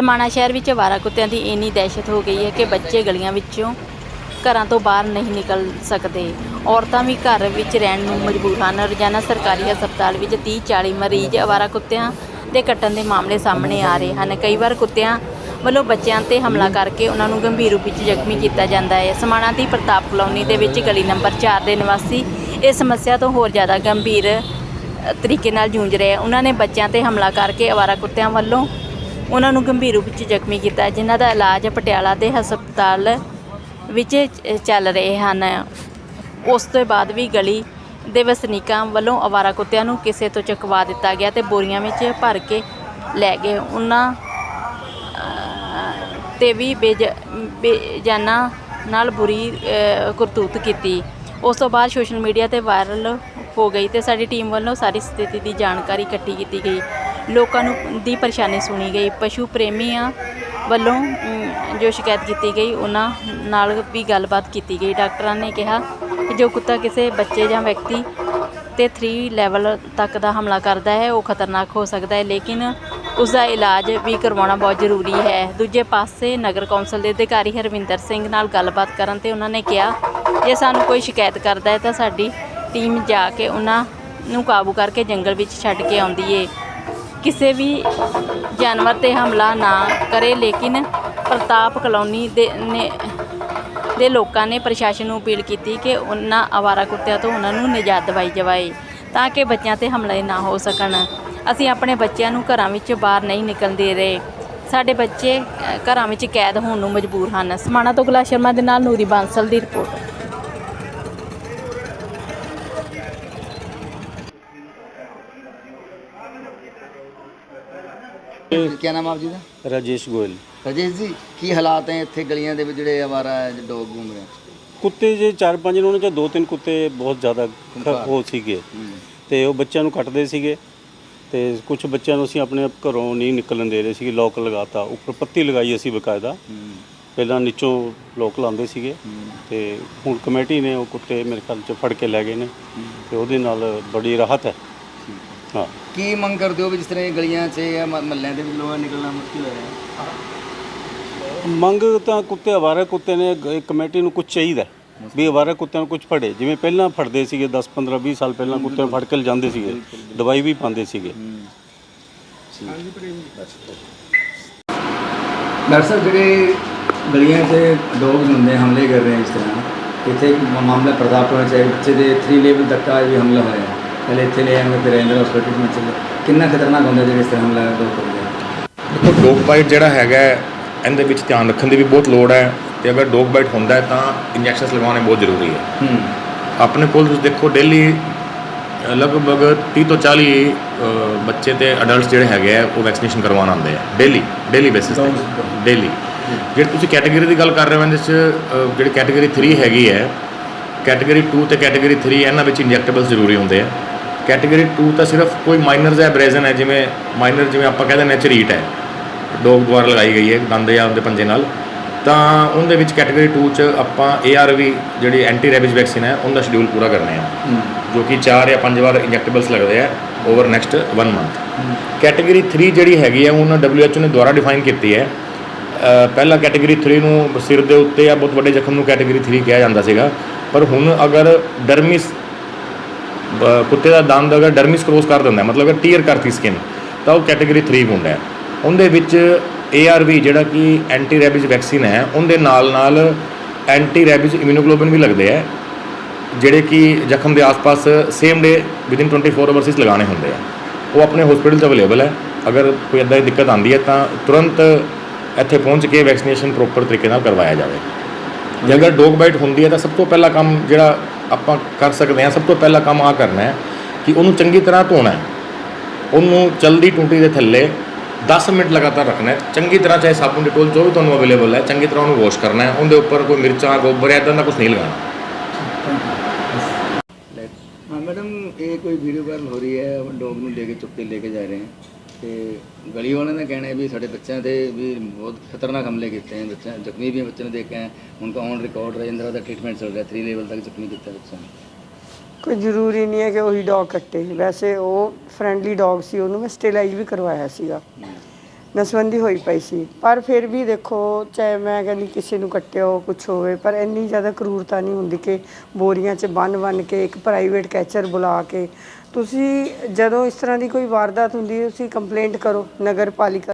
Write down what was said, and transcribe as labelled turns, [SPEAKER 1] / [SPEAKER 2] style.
[SPEAKER 1] ਸਮਾਣਾ ਸ਼ਹਿਰ ਵਿੱਚ ਅਵਾਰਾ ਕੁੱਤਿਆਂ ਦੀ ਇੰਨੀ ਦਹਿਸ਼ਤ ਹੋ ਗਈ ਹੈ ਕਿ ਬੱਚੇ ਗਲੀਆਂ ਵਿੱਚੋਂ ਘਰਾਂ ਤੋਂ ਬਾਹਰ ਨਹੀਂ ਨਿਕਲ ਸਕਦੇ। ਔਰਤਾਂ ਵੀ ਘਰ ਵਿੱਚ ਰਹਿਣ ਨੂੰ ਮਜਬੂਰ ਹਨ। ਰੋਜ਼ਾਨਾ ਸਰਕਾਰੀ ਹਸਪਤਾਲ ਵਿੱਚ 30 40 ਮਰੀਜ਼ ਅਵਾਰਾ ਕੁੱਤਿਆਂ ਦੇ ਕੱਟਣ ਦੇ ਮਾਮਲੇ ਸਾਹਮਣੇ ਆ ਰਹੇ ਹਨ। ਕਈ ਵਾਰ ਕੁੱਤਿਆਂ ਵੱਲੋਂ ਬੱਚਿਆਂ ਤੇ ਹਮਲਾ ਕਰਕੇ ਉਹਨਾਂ ਨੂੰ ਗੰਭੀਰ ਰੂਪ ਵਿੱਚ ਜ਼ਖਮੀ ਕੀਤਾ ਜਾਂਦਾ ਹੈ। ਸਮਾਣਾ ਦੀ ਪ੍ਰਤਾਪ ਕਲੋਨੀ ਦੇ ਵਿੱਚ ਗਲੀ ਨੰਬਰ 4 ਦੇ ਨਿਵਾਸੀ ਇਸ ਸਮੱਸਿਆ ਤੋਂ ਹੋਰ ਜ਼ਿਆਦਾ ਗੰਭੀਰ ਤਰੀਕੇ ਨਾਲ ਜੂਝ ਰਹੇ। ਉਹਨਾਂ ਨੇ ਬੱਚਿਆਂ ਤੇ ਹਮਲਾ ਕਰਕੇ ਅਵਾਰਾ ਕੁੱਤਿਆਂ ਵੱਲੋਂ ਉਹਨਾਂ ਨੂੰ ਗੰਭੀਰ ਰੂਪ ਵਿੱਚ ਜ਼ਖਮੀ ਕੀਤਾ, ਜਿਨ੍ਹਾਂ ਦਾ ਇਲਾਜ ਪਟਿਆਲਾ ਦੇ ਹਸਪਤਾਲ ਵਿੱਚ ਚੱਲ ਰਹੇ ਹਨ। ਉਸ ਤੋਂ ਬਾਅਦ ਵੀ ਗਲੀ ਦੇ ਵਸਨੀਕਾਂ ਵੱਲੋਂ ਅਵਾਰਾ ਕੁੱਤਿਆਂ ਨੂੰ ਕਿਸੇ ਤੋਂ ਚੁਕਵਾ ਦਿੱਤਾ ਗਿਆ ਤੇ ਬੋਰੀਆਂ ਵਿੱਚ ਭਰ ਕੇ ਲੈ ਗਏ। ਉਹਨਾਂ ਤੇ ਵੀ ਬੇਜ, ਬੇਜਾਨਾ ਨਾਲ ਬੁਰੀ ਕਰਤੂਤ ਕੀਤੀ। ਉਸ ਤੋਂ ਬਾਅਦ ਸੋਸ਼ਲ ਮੀਡੀਆ ਤੇ ਵਾਇਰਲ ਹੋ ਗਈ ਤੇ ਸਾਡੀ ਟੀਮ ਵੱਲੋਂ ਸਾਰੀ ਸਥਿਤੀ ਦੀ ਜਾਣਕਾਰੀ ਇਕੱਠੀ ਕੀਤੀ ਗਈ। ਲੋਕਾਂ ਨੂੰ ਦੀ ਪਰੇਸ਼ਾਨੀ ਸੁਣੀ ਗਈ। ਪਸ਼ੂ ਪ੍ਰੇਮੀਆਂ ਵੱਲੋਂ ਜੋ ਸ਼ਿਕਾਇਤ ਕੀਤੀ ਗਈ, ਉਹਨਾਂ ਨਾਲ ਵੀ ਗੱਲਬਾਤ ਕੀਤੀ ਗਈ। ਡਾਕਟਰਾਂ ਨੇ ਕਿਹਾ ਕਿ ਜੋ ਕੁੱਤਾ ਕਿਸੇ ਬੱਚੇ ਜਾਂ ਵਿਅਕਤੀ ਤੇ 3 ਲੈਵਲ ਤੱਕ ਦਾ ਹਮਲਾ ਕਰਦਾ ਹੈ, ਉਹ ਖਤਰਨਾਕ ਹੋ ਸਕਦਾ ਹੈ, ਲੇਕਿਨ ਉਸ ਦਾ ਇਲਾਜ ਵੀ ਕਰਵਾਉਣਾ ਬਹੁਤ ਜ਼ਰੂਰੀ ਹੈ। ਦੂਜੇ ਪਾਸੇ ਨਗਰ ਕੌਂਸਲ ਦੇ ਅਧਿਕਾਰੀ ਹਰਵਿੰਦਰ ਸਿੰਘ ਨਾਲ ਗੱਲਬਾਤ ਕਰਨ ਤੇ ਉਹਨਾਂ ਨੇ ਕਿਹਾ, ਜੇ ਸਾਨੂੰ ਕੋਈ ਸ਼ਿਕਾਇਤ ਕਰਦਾ ਹੈ ਤਾਂ ਸਾਡੀ ਟੀਮ ਜਾ ਕੇ ਉਹਨਾਂ ਨੂੰ ਕਾਬੂ ਕਰਕੇ ਜੰਗਲ ਵਿੱਚ ਛੱਡ ਕੇ ਆਉਂਦੀ ਏ। ਕਿਸੇ ਵੀ ਜਾਨਵਰ ਤੇ ਹਮਲਾ ਨਾ ਕਰੇ, ਲੇਕਿਨ ਪ੍ਰਤਾਪ ਕਲੋਨੀ ਦੇ ਨੇ, ਦੇ ਲੋਕਾਂ ਨੇ ਪ੍ਰਸ਼ਾਸਨ ਨੂੰ ਅਪੀਲ ਕੀਤੀ ਕਿ ਉਹਨਾਂ ਆਵਾਰਾ ਕੁੱਤਿਆਂ ਤੋਂ ਉਹਨਾਂ ਨੂੰ ਨਿਜਾਤ ਦਿਵਾਈ ਜਾਵੇ ਤਾਂ ਕਿ ਬੱਚਿਆਂ ਤੇ ਹਮਲੇ ਨਾ ਹੋ ਸਕਣ। ਅਸੀਂ ਆਪਣੇ ਬੱਚਿਆਂ ਨੂੰ ਘਰਾਂ ਵਿੱਚ ਬਾਹਰ ਨਹੀਂ ਨਿਕਲਣ ਦੇ ਰਹੇ। ਸਾਡੇ ਬੱਚੇ ਘਰਾਂ ਵਿੱਚ ਕੈਦ ਹੋਣ ਨੂੰ ਮਜਬੂਰ ਹਨ। ਸਮਾਣਾ ਤੋਂ ਗੁਲਾ ਸ਼ਰਮਾ ਦੇ ਨਾਲ ਨੂਰੀ ਬਾਂਸਲ ਦੀ ਰਿਪੋਰਟ।
[SPEAKER 2] ਕੀ ਨਾਮ ਆਪ ਜੀ ਦਾ?
[SPEAKER 3] ਰਾਜੇਸ਼ ਗੋਇਲ।
[SPEAKER 2] ਰਜੇਸ਼ ਜੀ ਕੀ ਹਾਲਾਤ ਹੈ ਇੱਥੇ ਗਲੀਆਂ ਦੇ ਵਿੱਚ ਜਿਹੜੇ ਆਵਾਰਾ ਡੌਗ ਘੁੰਮ ਰਹੇ
[SPEAKER 3] ਕੁੱਤੇ ਜੇ ਚਾਰ ਪੰਜ ਨੇ ਉਹਨਾਂ ਚੋਂ ਦੋ ਤਿੰਨ ਕੁੱਤੇ ਬਹੁਤ ਜ਼ਿਆਦਾ ਉਹ ਸੀਗੇ। ਤੇ ਉਹ ਬੱਚਿਆਂ ਨੂੰ ਕੱਟਦੇ ਸੀਗੇ। ਤੇ ਕੁਝ ਬੱਚਿਆਂ ਨੂੰ ਅਸੀਂ ਆਪਣੇ ਆਪ ਘਰੋਂ ਨਹੀਂ ਨਿਕਲਣ ਦੇ ਰਹੇ ਸੀਗੇ ਲੋਕ ਲਗਾਤਾ। ਉੱਪਰ ਪੱਤੀ ਲਗਾਈ ਅਸੀਂ ਬਕਾਇਦਾ। ਪਹਿਲਾਂ ਨੀਚੋਂ ਲੋਕ ਲਾਉਂਦੇ ਸੀਗੇ। ਤੇ ਹੁਣ ਕਮੇਟੀ ਨੇ ਉਹ ਕੁੱਤੇ ਮੇਰੇ ਖਿਆਲ ਚ ਫੜ ਕੇ ਲੈ ਗਏ ਨੇ। ਤੇ ਉਹਦੇ ਨਾਲ ਬੜੀ ਰਾਹਤ ਹੈ। ਹਾਂ।
[SPEAKER 2] ਕੀ ਮੰਗ ਕਰਦੇ ਹੋ ਵੀ ਜਿਸ ਤਰ੍ਹਾਂ ਇਹ ਗਲੀਆਂ 'ਚ ਜਾਂ ਮਹੱਲਿਆਂ ਦੇ ਵਿੱਚ ਲੋਕਾਂ ਨਿਕਲਣਾ ਮੁਸ਼ਕਿਲ ਹੋ ਰਿਹਾ
[SPEAKER 3] ਮੰਗ ਤਾਂ ਕੁੱਤੇ ਅਵਾਰਾ ਕੁੱਤੇ ਨੇ ਗ- ਕਮੇਟੀ ਨੂੰ ਕੁਝ ਚਾਹੀਦਾ। ਵੀ ਅਵਾਰਾ ਕੁੱਤਿਆਂ ਨੂੰ ਕੁਝ ਫੜੇ। ਜਿਵੇਂ ਪਹਿਲਾਂ ਫੜਦੇ ਸੀਗੇ 10 15 20 ਸਾਲ ਪਹਿਲਾਂ ਕੁੱਤਿਆਂ ਨੂੰ ਫੜ ਕੇ ਲਿਜਾਂਦੇ ਸੀਗੇ ਦਵਾਈ ਵੀ ਪਾਉਂਦੇ ਸੀਗੇ।
[SPEAKER 2] ਡਾਕਟਰ ਸਾਹਿਬ ਜਿਹੜੇ ਗਲੀਆਂ 'ਚ ਡੌਗ ਹੁੰਦੇ ਹਮਲੇ ਕਰ ਰਹੇ ਇਸ ਤਰ੍ਹਾਂ ਇੱਥੇ ਮਾਮਲਾ ਪ੍ਰਤਾਪ ਹੋਣਾ ਚਾਹੀਦਾ ਬੱਚੇ ਦੇ 3 ਲੈਵਲ ਤੱਕ ਦਾ ਵੀ ਹਮਲਾ ਹੋਇਆ। ਪਹਿਲੇ ਇੱਥੇ ਲੈ ਆਉਂਦੇ ਫਿਰ ਇੰਦਰ ਹਸਪੀਟਲ ਵਿੱਚ ਚੱਲੇ ਕਿੰਨਾ ਖਤਰਨਾਕ ਹੁੰਦਾ ਜਿਹੜੇ ਇਸ ਤਰ੍ਹਾਂ ਹਮਲਾ ਕਰਦੇ ਆ
[SPEAKER 4] ਦੇਖੋ ਡੋਗ ਬਾਈਟ ਜਿਹੜਾ ਹੈਗਾ ਹੈ, ਇਹਦੇ ਵਿੱਚ ਧਿਆਨ ਰੱਖਣ ਦੀ ਵੀ ਬਹੁਤ ਲੋੜ ਹੈ। ਤੇ ਅਗਰ ਡੋਗ ਬਾਈਟ ਹੁੰਦਾ ਹੈ ਤਾਂ ਇੰਜੈਕਸ਼ਨਸ ਲਗਵਾਉਣੇ ਬਹੁਤ ਜ਼ਰੂਰੀ ਹੈ।
[SPEAKER 2] ਹੂੰ।
[SPEAKER 4] ਆਪਣੇ ਕੋਲ ਤੁਸੀਂ ਦੇਖੋ ਡੇਲੀ ਲਗਭਗ 30 ਤੋਂ 40 ਅ, ਬੱਚੇ ਤੇ ਅਡਲਟਸ ਜਿਹੜੇ ਹੈਗੇ ਆ ਉਹ ਵੈਕਸੀਨੇਸ਼ਨ ਕਰਵਾਉਣ ਆਉਂਦੇ ਆ। ਡੇਲੀ ਡੇਲੀ ਬੇਸਿਸ ਤੇ। ਡੇਲੀ ਜੇ। ਤੁਸੀਂ ਕੈਟਾਗਰੀ ਦੀ ਗੱਲ ਕਰ ਰਹੇ ਹੋ ਇਹਦੇ 'ਚ ਅ, ਜਿਹੜੀ ਕੈਟਾਗਰੀ 3 ਹੈਗੀ ਹੈ ਕੈਟਾਗਰੀ 2 ਤੇ ਕੈਟਾਗਰੀ 3 ਇਹਨਾਂ ਵਿੱਚ ਇੰਜੈਕਟੇਬਲਸ ਜ਼ਰੂਰੀ ਹੁੰਦੇ ਆ। ਕੈਟਾਗਰੀ 2 ਤਾਂ ਸਿਰਫ ਕੋਈ ਮਾਈਨਰਸ ਹੈ ਬ੍ਰੇਜ਼ਨ ਹੈ ਜਿਵੇਂ ਮਾਈਨਰ ਜਿਵੇਂ ਆਪਾਂ ਕਹਿੰਦੇ ਨੇ ਝਰੀਟ ਹੈ। ਡੋਗ ਦੁਆਰਾ ਲਗਾਈ ਗਈ ਹੈ ਦੰਦ ਜਾਂ ਉਹਦੇ ਪੰਜੇ ਨਾਲ। ਤਾਂ ਉਹਦੇ ਵਿੱਚ ਕੈਟਾਗਰੀ 2 ਚ ਆਪਾਂ ARV ਜਿਹੜੀ ਐਂਟੀ ਰੈਬਿਸ ਵੈਕਸੀਨ ਹੈ ਉਹਦਾ ਸ਼ਡਿਊਲ ਪੂਰਾ ਕਰਨਾ ਹੈ। ਜੋ ਕਿ 4 ਜਾਂ 5 ਵਾਰ ਇੰਜੈਕਟੇਬਲਸ ਲੱਗਦੇ ਆ ਓਵਰ ਨੈਕਸਟ 1 ਮੰਥ ਕੈਟਾਗਰੀ 3 ਜਿਹੜੀ ਹੈਗੀ ਹੈ ਉਹਨਾਂ WHO ਨੇ ਦੁਆਰਾ ਡਿਫਾਈਨ ਕੀਤੀ ਹੈ। ਪਹਿਲਾਂ ਕੈਟਾਗਰੀ 3 ਨੂੰ ਸਿਰ ਦੇ ਉੱਤੇ ਜਾਂ ਬਹੁਤ ਵੱਡੇ ਜ਼ਖਮ ਨੂੰ ਕੈਟਾਗਰੀ 3 ਕਿਹਾ ਜਾਂਦਾ ਸੀਗਾ। ਪਰ ਹੁਣ ਅਗਰ ਡਰਮਿਸ ਕੁੱਤੇ ਦਾ ਦੰਦ ਅਗਰ ਡਰਮਿਸ ਕ੍ਰੋਸ ਕਰ ਦਿੰਦਾ ਮਤਲਬ ਅਗਰ ਟੀਅਰ ਕਰਤੀ ਸਕਿਨ ਤਾਂ ਉਹ ਕੈਟਾਗਰੀ 3 ਹੁੰਦਾ ਹੈ। ਉਹਦੇ ਵਿੱਚ ARV ਜਿਹੜਾ ਕਿ ਐਂਟੀ ਰੈਬਿਜ਼ ਵੈਕਸੀਨ ਹੈ, ਉਹਦੇ ਨਾਲ ਨਾਲ ਐਂਟੀ ਰੈਬਿਜ਼ ਇਮਿਊਨੋਗਲੋਬਿਨ ਵੀ ਲੱਗਦੇ ਆ ਜਿਹੜੇ ਕਿ ਜ਼ਖਮ ਦੇ ਆਸ-ਪਾਸ ਸੇਮ ਡੇ ਵਿਦਿਨ 24 ਆਵਰਸ ਇਸ ਲਗਾਉਣੇ ਹੁੰਦੇ ਆ। ਉਹ ਆਪਣੇ ਹਸਪੀਟਲ 'ਚ ਅਵੇਲੇਬਲ ਹੈ। ਅਗਰ ਕੋਈ ਇਦਾਂ ਦੀ ਦਿੱਕਤ ਆਉਂਦੀ ਹੈ, ਤਾਂ ਤੁਰੰਤ ਇੱਥੇ ਪਹੁੰਚ ਕੇ ਵੈਕਸੀਨੇਸ਼ਨ ਪ੍ਰੋਪਰ ਤਰੀਕੇ ਨਾਲ ਕਰਵਾਇਆ ਜਾਵੇ। ਜੇ ਅਗਰ ਡੋਗ ਬਾਈਟ ਹੁੰਦੀ ਹੈ, ਤਾਂ ਸਭ ਤੋਂ ਪਹਿਲਾ ਕੰਮ ਜਿਹੜਾ ਆਪਾਂ ਕਰ ਸਕਦੇ ਹਾਂ, ਸਭ ਤੋਂ ਪਹਿਲਾ ਕੰਮ ਆ ਕਰਨਾ ਹੈ ਕਿ ਉਹਨੂੰ ਚੰਗੀ ਤਰ੍ਹਾਂ ਧੋਣਾ ਹੈ। ਉਹਨੂੰ ਜਲਦੀ ਟੂਟੀ ਦੇ ਥੱਲੇ 10 ਮਿੰਟ ਲਗਾਤਾਰ ਰੱਖਣਾ ਹੈ। ਚੰਗੀ ਤਰ੍ਹਾਂ ਚਾਹੇ ਸਾਬਣ ਡਿਟੋਲ ਜੋ ਵੀ ਤੁਹਾਨੂੰ ਅਵੇਲੇਬਲ ਹੈ, ਚੰਗੀ ਤਰ੍ਹਾਂ ਉਹਨੂੰ ਵਾਸ਼ ਕਰਨਾ ਹੈ। ਉਹਦੇ ਉੱਪਰ ਕੋਈ ਮਿਰਚਾਂ, ਗੋਬਰ ਐਦਾਂ ਦਾ ਕੁਝ ਨਹੀਂ ਲਗਾਉਣਾ।
[SPEAKER 2] ਮੈਡਮ, ਇਹ ਕੋਈ ਵੀਡੀਓ ਕਾਲ ਹੋ ਰਹੀ ਹੈ, ਡੌਗ ਨੂੰ ਲੈ ਕੇ ਚੁੱਕੇ ਲੈ ਕੇ ਜਾ ਰਹੇ ਹਨ ਤੇ ਗਲੀ ਵਾਲਿਆਂ ਦਾ ਕਹਿਣਾ ਵੀ ਸਾਡੇ ਬੱਚਿਆਂ ਤੇ ਵੀ ਬਹੁਤ ਖਤਰਨਾਕ ਹਮਲੇ ਕੀਤੇ ਹਨ ਬੱਚਾ ਜ਼ਖਮੀ ਵੀ ਬੱਚੇ ਨੇ ਦੇਖਿਆ ਹੁਣ ਤਾਂ ਔਨ ਰਿਕਾਰਡ ਰਜਿੰਦਰਾ ਦਾ ਟ੍ਰੀਟਮੈਂਟ ਚੱਲ ਰਿਹਾ 3 ਲੈਵਲ ਤੱਕ ਜ਼ਖਮੀ ਕੀਤਾ ਬੱਚਿਆਂ ਨੇ।
[SPEAKER 5] ਕੋਈ ਜ਼ਰੂਰੀ ਨਹੀਂ ਹੈ ਕਿ ਉਹੀ ਡੌਗ ਕੱਟੇ। ਵੈਸੇ ਉਹ ਫਰੈਂਡਲੀ ਡੌਗ ਸੀ ਉਹਨੂੰ ਮੈਂ ਸਟੇਲਾਈਜ਼ ਵੀ ਕਰਵਾਇਆ ਸੀਗਾ। ਨਸਬੰਦੀ ਹੋਈ ਪਈ ਸੀ। ਪਰ ਫਿਰ ਵੀ ਦੇਖੋ, ਚਾਹੇ ਮੈਂ ਕਹਿੰਦੀ ਕਿਸੇ ਨੂੰ ਕੱਟਿਓ ਕੁਝ ਹੋਵੇ, ਪਰ ਇੰਨੀ ਜ਼ਿਆਦਾ ਕਰੂਰਤਾ ਨਹੀਂ ਹੁੰਦੀ ਕਿ ਬੋਰੀਆਂ 'ਚ ਬੰਨ ਬੰਨ ਕੇ, ਇੱਕ ਪ੍ਰਾਈਵੇਟ ਕੈਚਰ ਬੁਲਾ ਕੇ। ਤੁਸੀਂ ਜਦੋਂ ਇਸ ਤਰ੍ਹਾਂ ਦੀ ਕੋਈ ਵਾਰਦਾਤ ਹੁੰਦੀ ਹੈ, ਤੁਸੀਂ ਕੰਪਲੇਂਟ ਕਰੋ ਨਗਰ ਪਾਲਿਕਾ